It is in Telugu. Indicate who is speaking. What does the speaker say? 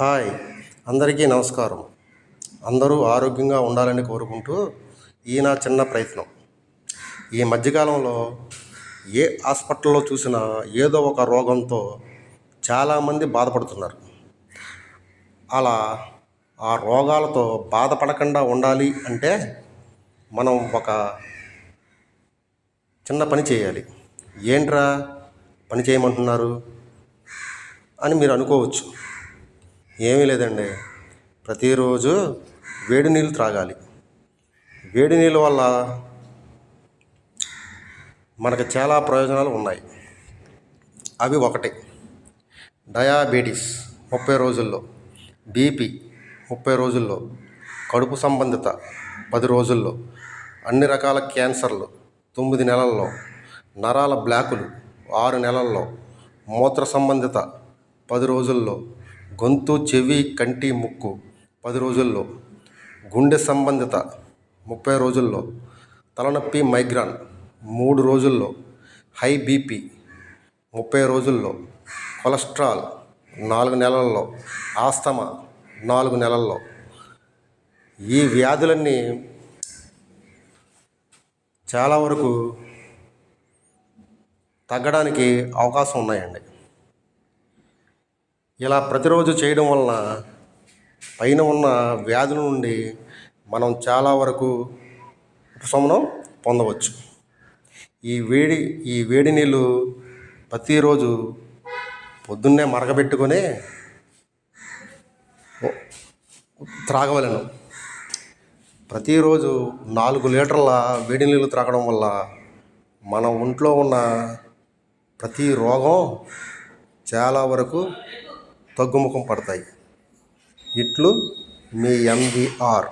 Speaker 1: హాయ్. అందరికీ నమస్కారం. అందరూ ఆరోగ్యంగా ఉండాలని కోరుకుంటూ ఈ నా చిన్న ప్రయత్నం. ఈ మధ్యకాలంలో ఏ హాస్పిటల్లో చూసినా ఏదో ఒక రోగంతో చాలామంది బాధపడుతున్నారు. అలా ఆ రోగాలతో బాధపడకుండా ఉండాలి అంటే మనం ఒక చిన్న పని చేయాలి. ఏంట్రా? పని చేయమంటున్నారు అని మీరు అనుకోవచ్చు. ఏమీ లేదండి. ప్రతిరోజు వేడి నీళ్ళు త్రాగాలి. వేడి నీళ్ళ వల్ల మనకు చాలా ప్రయోజనాలు ఉన్నాయి. అవి ఒకటి. డయాబెటీస్ ముప్పై రోజుల్లో బీపీ ముప్పై రోజుల్లో కడుపు సంబంధిత పది రోజుల్లో అన్ని రకాల క్యాన్సర్లు తొమ్మిది నెలల్లో నరాల బ్లాకులు ఆరు నెలల్లో మూత్ర సంబంధిత పది రోజుల్లో గొంతు చెవి కంటి ముక్కు పది రోజుల్లో. గుండె సంబంధిత ముప్పై రోజుల్లో. తలనొప్పి మైగ్రాన్ మూడు రోజుల్లో. హై బీపీ ముప్పై రోజుల్లో. కొలెస్ట్రాల్ నాలుగు నెలల్లో. ఆస్తమా నాలుగు నెలల్లో. ఈ వ్యాధులన్నీ చాలా వరకు తగ్గడానికి అవకాశం ఉన్నాయండి. ఇలా ప్రతిరోజు చేయడం వలన పైన ఉన్న వ్యాధుల నుండి మనం చాలా వరకు ఉపశమనం పొందవచ్చు. ఈ వేడి ఈ వేడి నీళ్ళు ప్రతిరోజు పొద్దున్నే మరగబెట్టుకొని త్రాగవలను. ప్రతిరోజు నాలుగు లీటర్ల వేడి నీళ్ళు త్రాగడం వల్ల మన ఒంట్లో ఉన్న ప్రతి రోగం చాలా వరకు తగ్గుముఖం పడతాయి. ఇట్లు మీ ఎంవీఆర్